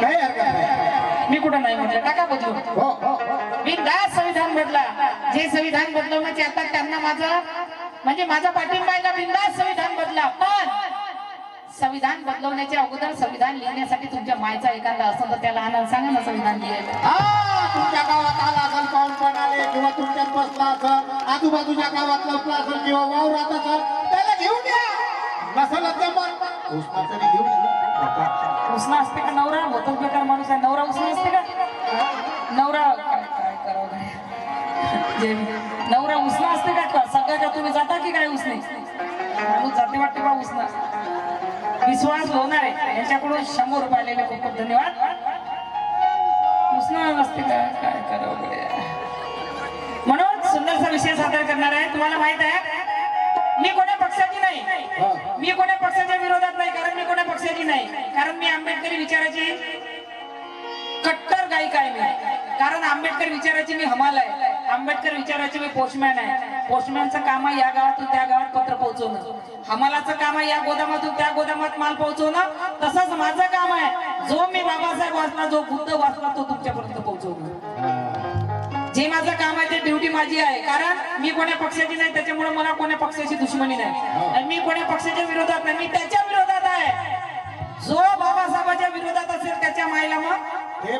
काही हरकत नाही मी कुठं नाही म्हटलं? टाका बदलू. हो हो बिनधास्त संविधान बदला जे संविधान बदलवण्याचे आता त्यांना माझा म्हणजे माझा पाठिंबा आहे का? बिनधास्त संविधान बदला. पण संविधान बदलवण्याच्या अगोदर संविधान लिहिण्यासाठी तुमच्या मायचा एखादा असेल तर त्याला आनंद सांगा ना संविधान लिहायला. हा तुमच्या गावात आला असेल पाऊस पडाले किंवा तुमच्यात बसला असेल आजूबाजूच्या गावात लपला असेल किंवा वावरात असेल त्याला घेऊन या. नसेल तर मग घेऊन या. उसना असते का नवरा? होतो बेकार माणूस आहे? नवरा उसना असते का? नवरा. काय करावं जे नवरा उसना असते का? का सगळं का तुम्ही जाता की काय उसने? माणूस जाते वाटते बा उसना. विश्वास होणार आहे. यांच्याकडून शंभर रुपये आलेले खूप खूप धन्यवाद. उसना असते का? काय करावं म्हणून सुंदरसा विषय सादर करणार आहे. तुम्हाला माहीत आहे नाही. मी कोणा पक्षाच्या विरोधात नाही कारण मी कोण्या पक्षाची नाही. कारण मी आंबेडकरी विचाराची कट्टर गायिका आहे मी. कारण आंबेडकर विचाराची मी हमाल आहे. आंबेडकर विचाराची मी पोस्टमॅन आहे. पोस्टमॅनचं काम आहे या गावातून त्या गावात पत्र पोहोचवणं. हमालाचं काम आहे या गोदामातून त्या गोदामात माल पोहोचवणं. तसंच माझं काम आहे. जो मी बाबासाहेब वाचला जो बुद्ध वाचला तो तुमच्यापर्यंत पोहोचवणं. जे माझं काम आहे ते ड्युटी माझी आहे. कारण मी कोण्या पक्षाची नाही त्याच्यामुळे मला कोण्या पक्षाची दुश्मनी नाही. आणि मी कोण्या पक्षाच्या विरोधात नाही मी त्याच्या विरोधात आहे. जो बाबासाहेबाच्या विरोधात असेल त्याच्या मायला मग? हे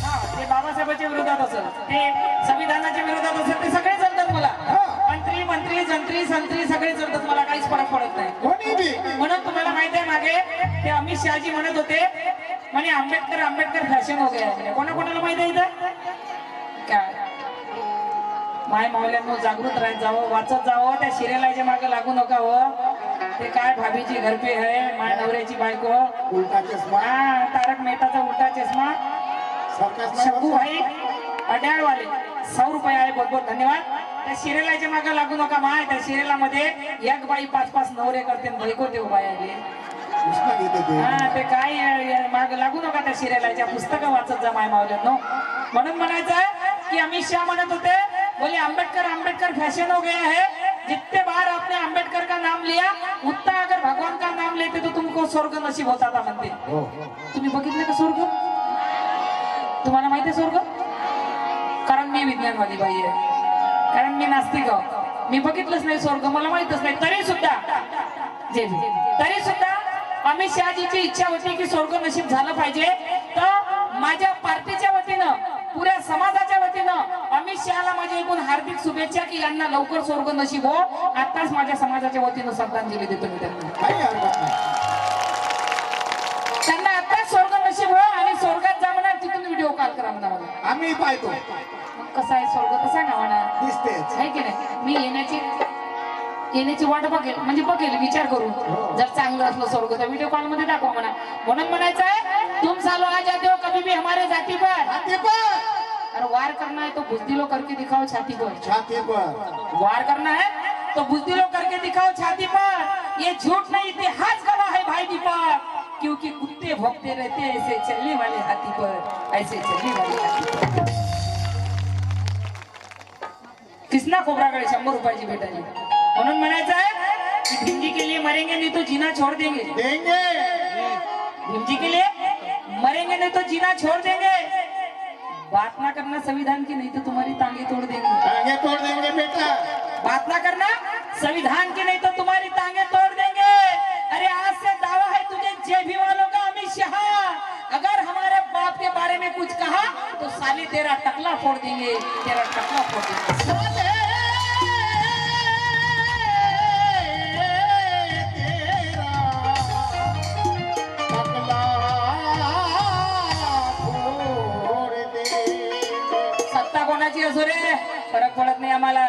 हा, ते बाबासाहेबांच्या विरोधात असेल. ते संविधानाच्या विरोधात असेल ते सगळे चालतात मला. मंत्री मंत्री जंत्री संत्री सगळे चालतात मला काहीच फरक पडत नाही. म्हणून तुम्हाला माहीत आहे मागे ते अमित शहाजी म्हणत होते म्हणे आंबेडकर आंबेडकर फॅशन हो कोणा कोणाला माहीत आहे इथं? काय? माय मावल्यांनो जागृत राहत जावं वाचत जावं त्या सिरियलाच्या मागे लागू नका हो. ते काय भाभीची घरपे आहे माय नवऱ्याची बायको. उलटा चष्मा. हा तारक मेहताचा उलटा चष्मा. शंभू भाई अड्याळवाले सौ रुपये आहे बहुत बहुत धन्यवाद. त्या सिरियलाच्या मागे लागू नका माय त्या सिरियलामध्ये एक बाई पाच पाच नवरे करते बायको देऊ बाई आली हा ते काय माग लागू नका त्या सिरियलाच्या पुस्तकं वाचत जा माय मावल्यांनो म्हणून म्हणायचं की अमित शहा म्हणत होते बोले आंबेडकर आंबेडकर फैशन हो गया है। जितने बार आपने आंबेडकर का नाम लिया उतना अगर भगवान का नाम लेते तो तुमको स्वर्ग नसीब होता था म्हणते हो तुम्ही बघितलं का स्वर्ग? तुम्हाला माहिती आहे स्वर्ग? कारण मी विज्ञानवादी बाई आहे. कारण मी नास्तिक आहो. मी बघितलंच नाही स्वर्ग मला माहितच नाही. तरी सुद्धा जे तरी सुद्धा अमित शहाजीची इच्छा होती की स्वर्ग नशीब झालं पाहिजे. तर माझ्या पार्टीच्या वतीनं पुऱ्या समाजाच्या वतीनं अमित शहाला माझ्या एकूण हार्दिक शुभेच्छा की यांना लवकर स्वर्ग नशीब हो. आताच माझ्या समाजाच्या वतीनं श्रद्धांजली देतो मी त्यांना. काही हरकत नाही. त्यांना आता स्वर्ग नशीब हो आणि स्वर्गात जा म्हणा तिथून व्हिडिओ कॉल करा म्हणा मला. आम्ही पाहतो. मग कसा आहे स्वर्ग? कसा ना म्हणा दिसतेच. आहे की नाही? मी येण्याची येण्याची वाट बघेल. म्हणजे बघेल विचार करून. जर चांगलं असलं स्वर्ग तर व्हिडिओ कॉलमध्ये दाखवा म्हणा. म्हणून म्हणायचं आहे तुम सालो आ जाते हो कभी भी हमारे जाती पर. और वार करना है तो बुजदिलो करके दिखाओ छाती पर। छाती पर। वार करना है तो बुजदिलो करके दिखाओ छाती पर। ये झूठ नहीं इतिहास गवाह है भाई दीपक। क्योंकि कुत्ते भोगते रहते हैं ऐसे चलने वाले हाथी पर ऐसे चलने वाले हाथी पर। किसना खोबराकडे शंभर रुपयाची भेटायची म्हणून म्हणायचं आहे की भिंजी के लिए मरेंगे नहीं तो जीना छोड़ देंगे। देंगे। भीमजी के लिए मरेंगे नहीं तो जीना छोड़ देंगे। बात ना करना संविधान की नहीं तो तुम्हारी टांगे तोड़ देंगे आगे तोड़ देंगे बेटा. बात ना करना संविधान की नहीं तो तुम्हारी टांगे तोड़ देंगे अरे आज से दावा है तुझे जेबी वालों का अमित शाह. अगर हमारे बाप के बारे में कुछ कहा तो साले तेरा टकला फोड़ देंगे तेरा टकला फोड़ देंगे। फरक पडत नाही आम्हाला?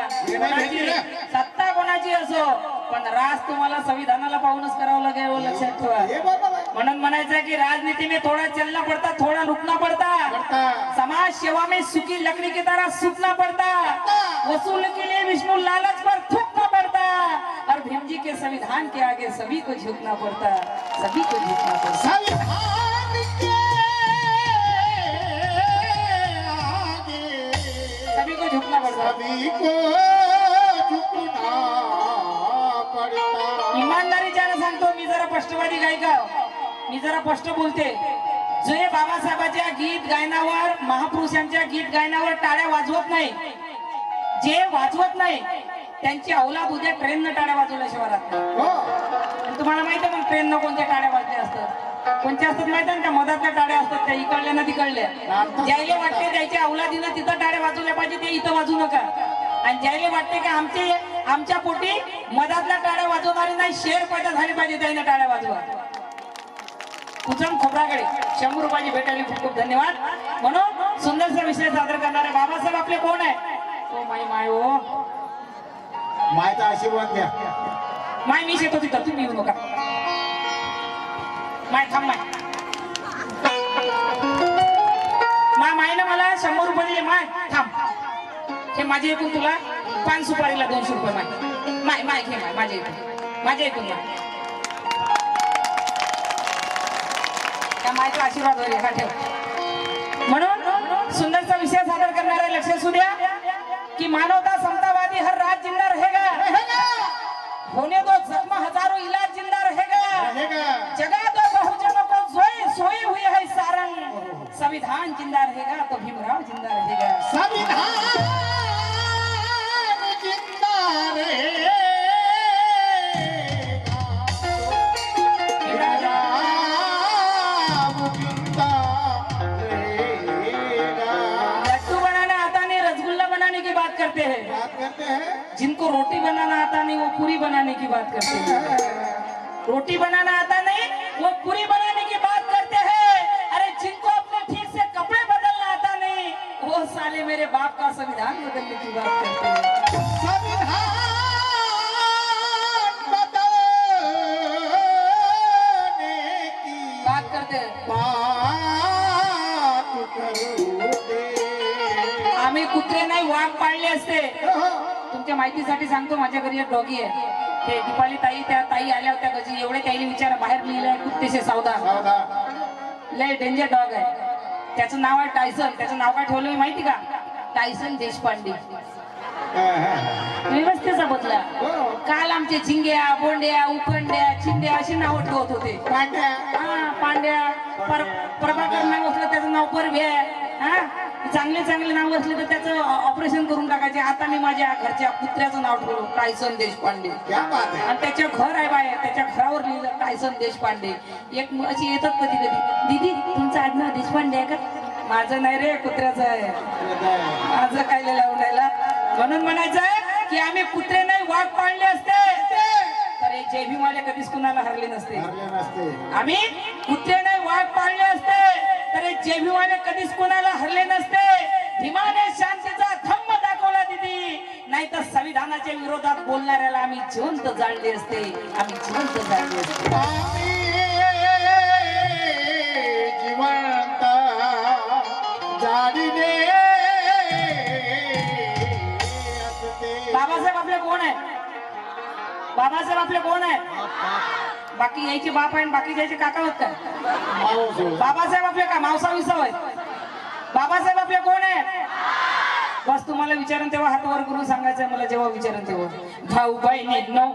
सत्ता कोणाची असो पण राज तुम्हाला संविधानाला पाहूनच करावं लागेल हो, लक्षात ठेवा. म्हणून म्हणायचं की राजनीति में थोड़ा चलना पड़ता थोड़ा रुकना पड़ता. समाज सेवा में सूखी लकड़ी की तरह सूखना पड़ता. वसूल के लिए विष्णु लालच पर थूकना पड़ता. और भीम जी के संविधान के आगे सभी को झुकना पड़ता सभी को झुकना पड़ता। सभी को झुकना पड़ता। इमानदारीच्यानं सांगतो मी जरा स्पष्टवादी गायिका. मी जरा स्पष्ट बोलते. जे बाबासाहेबांच्या गीत गायनावर महापुरुषांच्या गीत गायनावर टाळ्या वाजवत नाही. जे वाजवत नाही त्यांची अवलाद उद्या ट्रेननं टाळ्या वाजवल्या शिवारात. हो. तुम्हाला माहिती आहे मग ट्रेननं कोणत्या टाळ्या वाजल्या असतात? कोणत्या असतात माहिती ना त्या मधातल्या टाळ्या असतात त्या इकडल्या ना तिकडल्या. ज्याला वाटते त्याच्या अवलादीनं तिथं टाळ्या वाजवल्या पाहिजे ते इथं वाजू नका. आणि ज्याला वाटते की आमचे आमच्या पोटी मधातल्या टाळ्या वाजवणारी नाही शेर पैदा झाली पाहिजे त्याने टाळ्या वाजवा. कुचम खोबराकडे शंभर रुपयाची भेट आली. खूप खूप धन्यवाद. म्हणून सुंदरसा विषय सादर करणारे बाबासाहेब आपले कोण आहे? Oh my oh. मायचा आशीर्वाद घ्या माय मी येतो तिथं. तुम्ही येऊ नका. माय थांब माय. मा मायनं मला शंभर रुपये दिले माय थांब. हे माझे एकूण तुला पाच सुपारीला दोनशे रुपये माय. माय माय घे माय माझे एकूण. माझे एकूण माय. त्या मायचा आशीर्वाद होईल हा ठेव. म्हणून सुंदरचा विषय सादर करणारे लक्ष असू द्या की मानवता समतावादी हर राज जिंदा रहेगा. होने दो जख्म हजारों इलाज जिंदा रहेगा. रहेगा. जगा संविधान जिंदा रहेगा तो भीमराव जिंदा रहेगा। संविधान जिंदा रहेगा। राम जिंदा रहेगा। लड्डू बनाना आता नहीं रसगुल्ला बनाने की बात करते हैं। बात करते हैं। जिनको रोटी बनाना आता नहीं वो पूरी बनाने की बात करते हैं। रोटी बनाना आता नहीं वो पूरी बनाने साले मेरे बाप का संविधान बदलने की बात करते हैं। संविधान बदलने की बात करते हैं। बात करू दे आम्ही कुत्रे नाही वाघ पाळले असते. तुमच्या माहितीसाठी सांगतो माझ्या घरी एक डॉगी आहे. ते दीपाली ताई त्या ताई आल्या होत्या कशी एवढे ताईने विचार बाहेर लिहिलंय कुत्तेसे सावधान. सावधान. लय डेंजर डॉग आहे. त्याचं नाव आहे टायसन. त्याचं नाव काय ठेवलं माहिती का? टायसन देशपांडे. व्यवस्थेचा बदला हो. काल आमचे झिंग्या बोंड्या उखंड्या चिंड्या अशी नावं ठेवत होते. पांड्या. हा पांड्या. पर प्रभाकर नाव असलं त्याचं नाव परवे हा? चांगले चांगले नाव असले तर त्याचं ऑपरेशन करून टाकायचे. आता मी माझ्या घरच्या कुत्र्याचं नाव ठेवलं टायसन देशपांडे. क्या बात आणि त्याच्या घर आहे बाय त्याच्या घरावर लिहिलं टायसन देशपांडे. एक अशी येतात कधी कधी दीदी तुमचं आडनाव देशपांडे आहे का? माझं नाही रे कुत्र्याचं आहे. माझं काय लावण्याला म्हणून म्हणायचं आहे की आम्ही कुत्रे नाही वाघ पाळले असते. तर हे जे भीमाले कधीच कुणाला हरले नसते. हरले नसते. आम्ही कुत्रे नाही वाघ पाळले असते. तर कधीच कोणाला हरले नसते. भीमाने शांतीचा थंब दाखवला दिदी. नाही तर संविधानाच्या विरोधात बोलणाऱ्याला आम्ही जिवंत जाणले असते. आम्ही जिवंत जाणले असते. बाबासाहेब आपले कोण आहे? बाबासाहेब आपले कोण आहे? बाकी यायचे बाप आहे आणि बाकी जायचे काका होत काय. बाबासाहेब आपले का मावसा विसाव आहेत बाबासाहेब आपले कोण आहेत? बस तुम्हाला विचारून तेव्हा हात वर करून सांगायचं मला जेव्हा विचारून तेव्हा. भाऊ बहिणी नो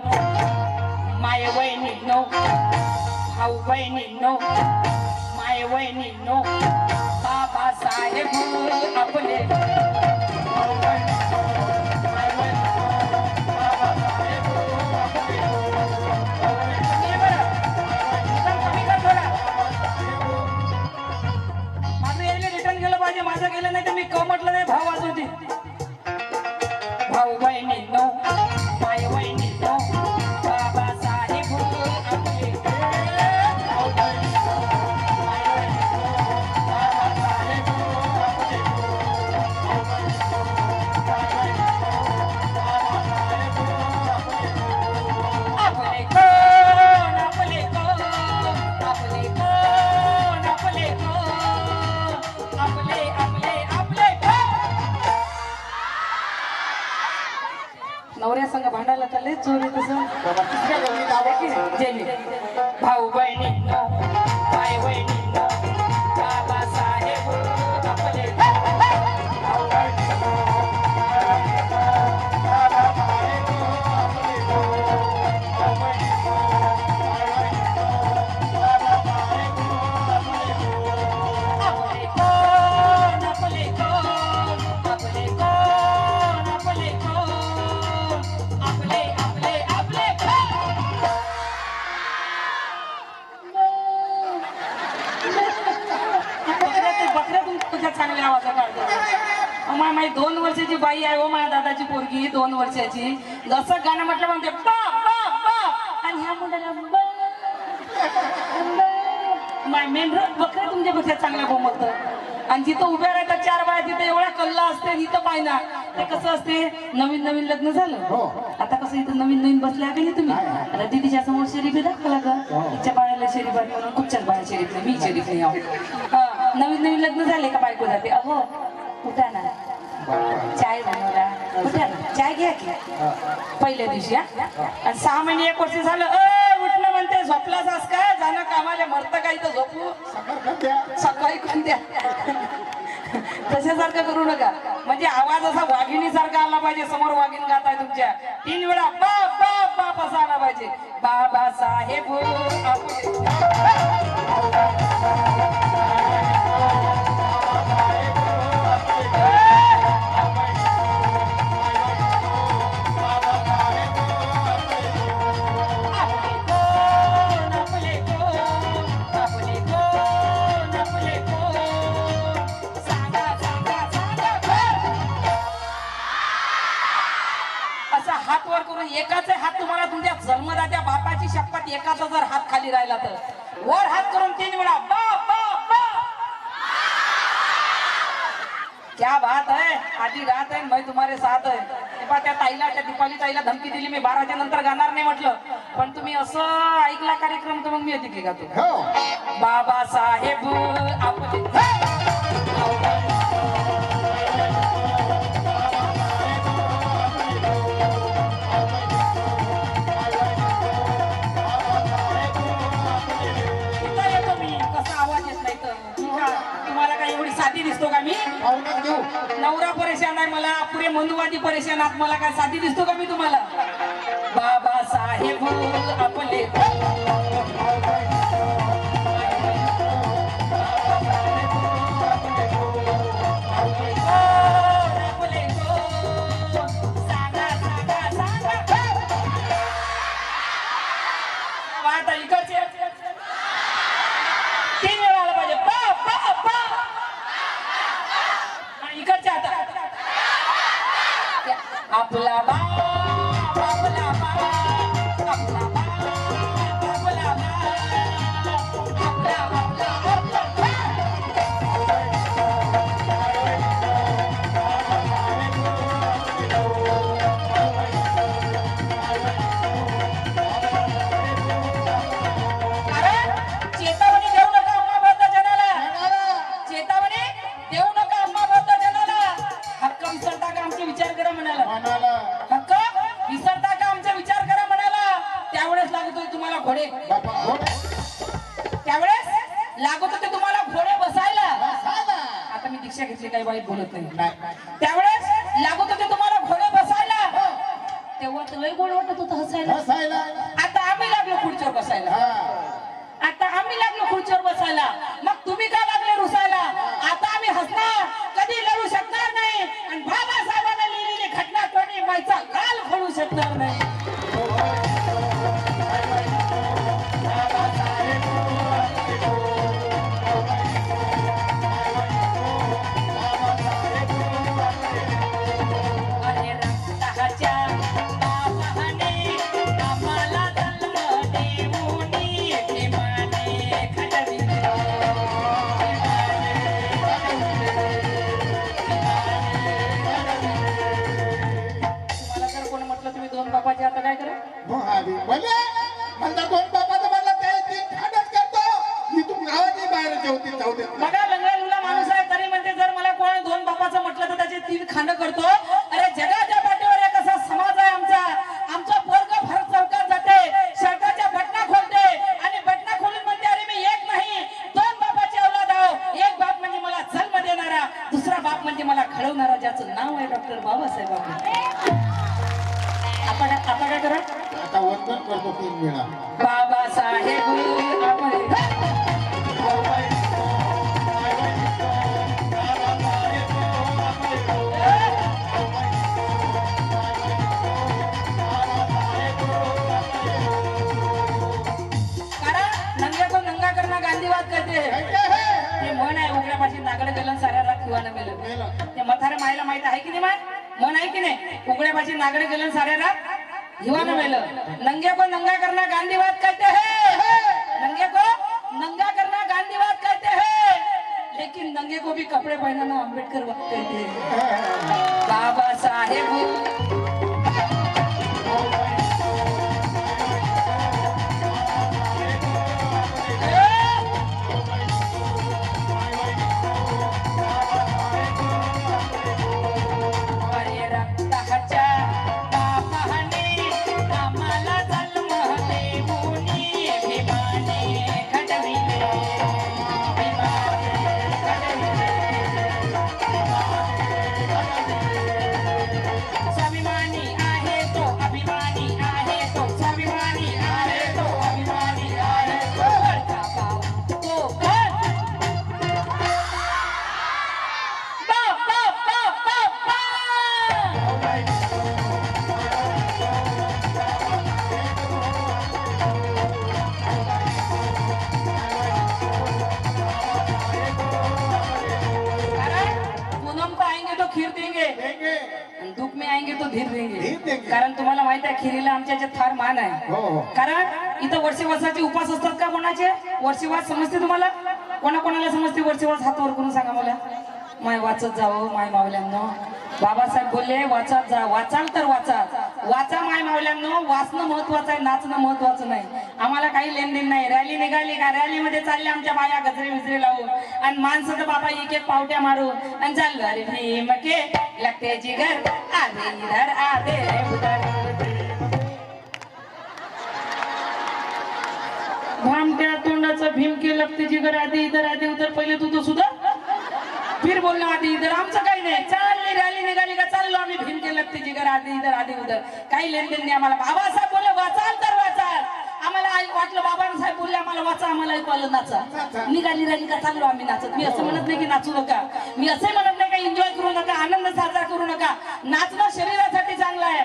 माय बहिणी नो भाऊ बहिणी नो माय बहिणी नो बाबासाहेब आपले. हे केलं नाही तर मी क म्हटलं नाही भाऊ वाजवते. जिथं उभ्या राहतात चार बाया तिथं एवढा कल्ला असते इथं पाय ना. ते कसं असते? नवीन नवीन लग्न झालं. हो. आता कसं इथं नवीन नवीन बसल्या का नाही तुम्ही. आता दीदीच्या समोर शरीफ दाखवला का हो. तिच्या बाळाला शरीफ आहे म्हणून कुठच्याच बाळा शरीफ नाही मी शरीफ नाही आहो हा, नवीन नवीन लग्न झाले का बायको जाते? अहो उठा ना. चाय बनवला. उठा ना. चाय घ्या की. पहिल्या दिवशी हा. आणि सहा महिने एक वर्ष झालं. झोपलाच अस का जाणं कामाला मरतं का इथं झोपू? सकाळ कोणत्या? तशासारखं करू नका. म्हणजे आवाज असा वाघिणी सारखा आला पाहिजे समोर वाघिण गाताय तुमच्या. तीन वेळा बाप बाप बाप असा आला पाहिजे. बाबा साहेब एकाचा जर हात खाली राहिला तर. वर हात करून तीन वेळा क्या बात है आधी रात आहे मैं तुम्हारे साथ आहे हे त्या ताईला त्या दीपाली ताईला धमकी दिली मी बाराच्या नंतर गाणार नाही म्हटलं. पण तुम्ही असं ऐकला कार्यक्रम तर मग मी येते का तू? हो. बाबासाहेब आपले देऊ नवरा परेशान आहे मला पुढे मनुवादी परेशान आहात. मला काय साधी दिसतो का मी तुम्हाला? बाबासाहेब आपले आपले. खोडू शकणार गावाची होती जाऊ बघा लंगडा लुला माणूस आहे तरी म्हणते जर मला कोण दोन बापाचं म्हटलं तर त्याचे तीन खांड करतो. मायला माहीत आहे की नाही माय? मन आहे की नाही? उघड्यापाशी नागडे गेलं साऱ्या रात हिवानं मेलं. नंगे को नंगा करना गांधीवाद कहते हैं नंगे को नंगा करना गांधीवाद कहते हैं. लेकिन नंगे को भी कपड़े पहनाना आंबेडकर वक्त कहते हैं। बाबा साहेब देंगे। धीर देंगे. कारण तुम्हाला माहीत आहे खिरीला आमच्या याच्यात फार मान आहे. हो हो. कारण इथं वर्षीवासाचे उपास असतात का कोणाचे? वर्षीवास समजते तुम्हाला? कोणा कोणाला समजते वर्षीवास? हात वर करून सांगा मला. माय वाचत जावं माय मावल्यांनो. बाबासाहेब बोलले वाचत जा वाचाल तर वाचा. वाचा माय मावल्यांनो वाचणं महत्वाचं आहे नाचणं महत्वाचं नाही. आम्हाला काही लेनदेन नाही. रॅली निघाली का? रॅलीमध्ये चालले आमच्या बाया गजरे विजरे लावून. आणि माणसं तर बाबा एक एक पावट्या मारू आणि चाललं अरे भीम के लगते जिगर आधे इधर आधे भामट्या तोंडाचं भीम के लगते जिगर आधी इधर आधी उधर. पहिले तू तो सुद्धा फिर बोलणं आधी इधर. आमचं काही नाही. चालली रॅली निघाली का चाललो आम्ही? के लगते जिगर आधी इधर आधी उधर. काही लेनदेन नाही आम्हाला. बाबासाहेब बोलले वाचाल तर वाचाल. आम्हाला आई- वाटलं बाबासाहेब बोलले आम्हाला वाचा आम्हाला ऐकू आलं नाचा. निघाली रॅली का चाललो आम्ही नाचत? मी असं म्हणत नाही की नाचू नका. मी असं म्हणत नाही का एन्जॉय करू नका आनंद साजरा करू नका. नाचणं शरीरासाठी चांगलं आहे.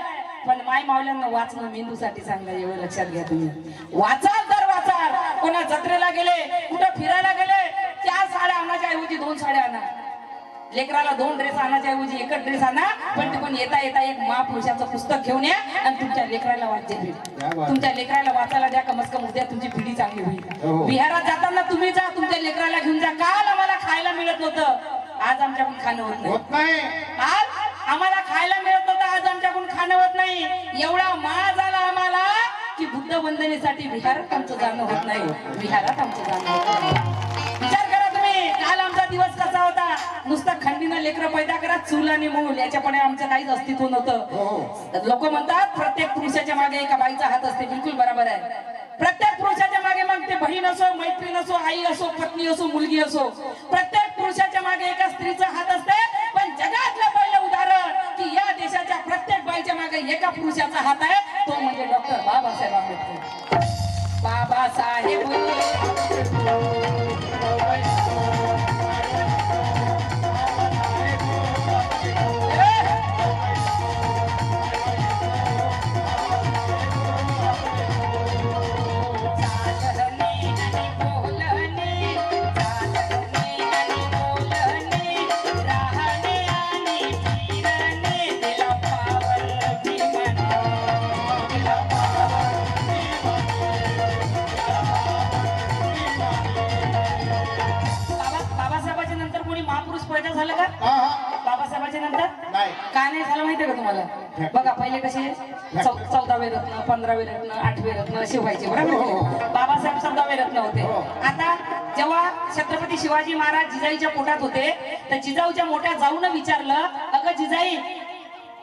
पण माय मावल्यांना वाचणं मेंदूसाठी चांगलं आहे एवढं लक्षात घ्या तुम्ही. वाचाल तर वाचाल. कोणा जत्रेला गेले कुठं फिरायला गेले चार साड्या आणायच्या ऐवजी दोन साड्या आणा. लेकराला दोन ड्रेस आणायच्या ऐवजी एकच ड्रेस आणा. पण ते पण येता येता एक महापुरुषाचं पुस्तक घेऊन या आणि तुमच्या लेकराला वाचते. तुमच्या लेकराला वाचायला द्या कमस कम उद्या तुमची पिढी चांगली हो. होईल बिहारात जाताना तुम्ही जा तुमच्या लेकराला घेऊन जा. काल आम्हाला खायला मिळत नव्हतं. आज आमच्याकडून खाणं होत नाही. आज आम्हाला खायला मिळत नव्हतं. आज आमच्याकडून खाणं होत नाही. एवढा मा झाला आम्हाला की बुद्ध वंदनेसाठी बिहारात आमचं जाणं होत नाही. बिहारात आमचं जाणं होत नाही. नुसता खंडीनं लेकरं पैदा करा चूल आणि मूल याच्यापुढे आमचं काहीच अस्तित्व नव्हतं. हो लोक म्हणतात प्रत्येक पुरुषाच्या मागे एका बाईचा हात असते बिलकुल बरोबर आहे. प्रत्येक पुरुषाच्या मागे मग ते बहीण असो मैत्रीण असो आई असो पत्नी असो मुलगी असो प्रत्येक पुरुषाच्या मागे एका स्त्रीचा हात असते. पण जगातलं पहिलं उदाहरण की या देशाच्या प्रत्येक बाईच्या मागे एका पुरुषाचा हात आहे तो म्हणजे डॉक्टर बाबासाहेब आंबेडकर. बाबासाहेब नंतर नाही झालं माहितीये का तुम्हाला? बघा पहिले कसे चौ- चौदावे रत्न पंधरावे रत्न आठवे रत्न असे व्हायचे बरोबर? बाबासाहेब चौदावे रत्न होते. आता जेव्हा छत्रपती शिवाजी महाराज जिजाईच्या पोटात होते तर जिजाऊच्या मोठ्या जाऊन विचारलं अगं जिजाई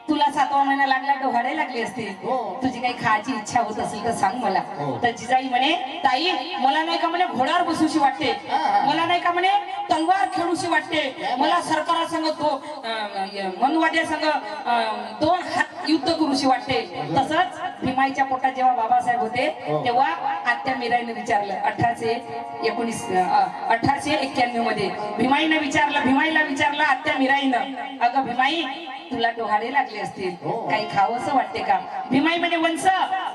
तुला सातवा महिना लागला डोहाडे लागले असते. हो. तुझी काही खायची इच्छा होत असेल तर सांग मला. हो. तर जिजाई म्हणे ताई मला नाही का म्हणे घोड्यावर बसूशी वाटते. हा, हा. मला नाही का म्हणे तलवार खेळूशी वाटते. मला सरकारासंग तो अं, मनुवाद्या संघ दोन हात युद्ध करूशी वाटते. तसंच भीमाईच्या पोटात जेव्हा बाबासाहेब होते हो. तेव्हा आत्या मीराईने विचारलं अठराशे एकोणीस अठराशे एक्क्याण्णवमध्ये. भीमाईनं विचारलं भीमाईला विचारलं आत्या मीराईनं. अगं भीमाई तुला डोहाळे लागले असतील. हो. काही खावंसं वाटते का? भीमाई म्हणे वंश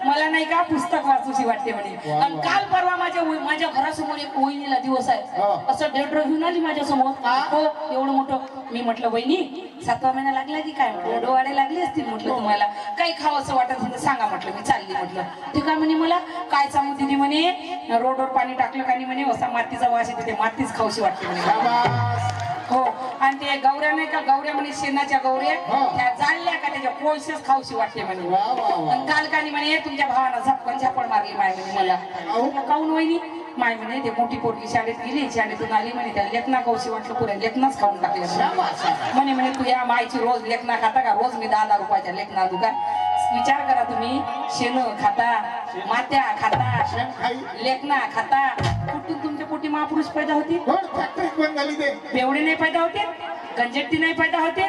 मला नाही का पुस्तक वाचूशी वाटते म्हणे. आणि. काल परवा माझ्या वही- माझ्या घरासमोर एक वहिनीला दिवस आहे. हा. असं डेड्र घेऊन आली माझ्यासमोर हा? एवढं मोठं. मी म्हटलं वहिनी सातवा महिना लागला की काय म्हटलं? डोहाळे लागले असतील म्हटलं तुम्हाला. काही खावंसं वाटत असेल तर सांगा म्हटलं. मी चालली म्हटलं. ते काय म्हणे मला? काय सांगू दिदी म्हणे? रोडवर पाणी टाकलं का नाही म्हणे? असा मातीचा वास येते ते मातीच खाऊशी वाटते म्हणे. शाबास. हो. आणि ते गौऱ्या नाही का गौऱ्या म्हणे शेणाच्या गौऱ्या. त्या जाळल्या का त्याच्या कोळशेच खाऊशी वाटते म्हणे. आणि काल कानी म्हणे तुमच्या भावानं झपकन झापड मारली माय म्हणे मला. काहून वहिनी? माय म्हणे ते मोठी पोरगी शाळेत गेली शाळेतून आली म्हणे त्या लेखना कौशी वाटलं पुऱ्या लेखनाच खाऊन टाकले म्हणे. म्हणे तू या मायची रोज लेखना खाता का? रोज मी दहा दहा रुपयाच्या लेखना का? विचार करा तुम्ही. शेण खाता मात्या खाता लेखना खाता. कुठून पोटी महापुरुष पैदा होतील? कोण? फॅक्टरी बंद झाली ते बेवडे नाही पैदा होते गंजेट्टी नाही पैदा होते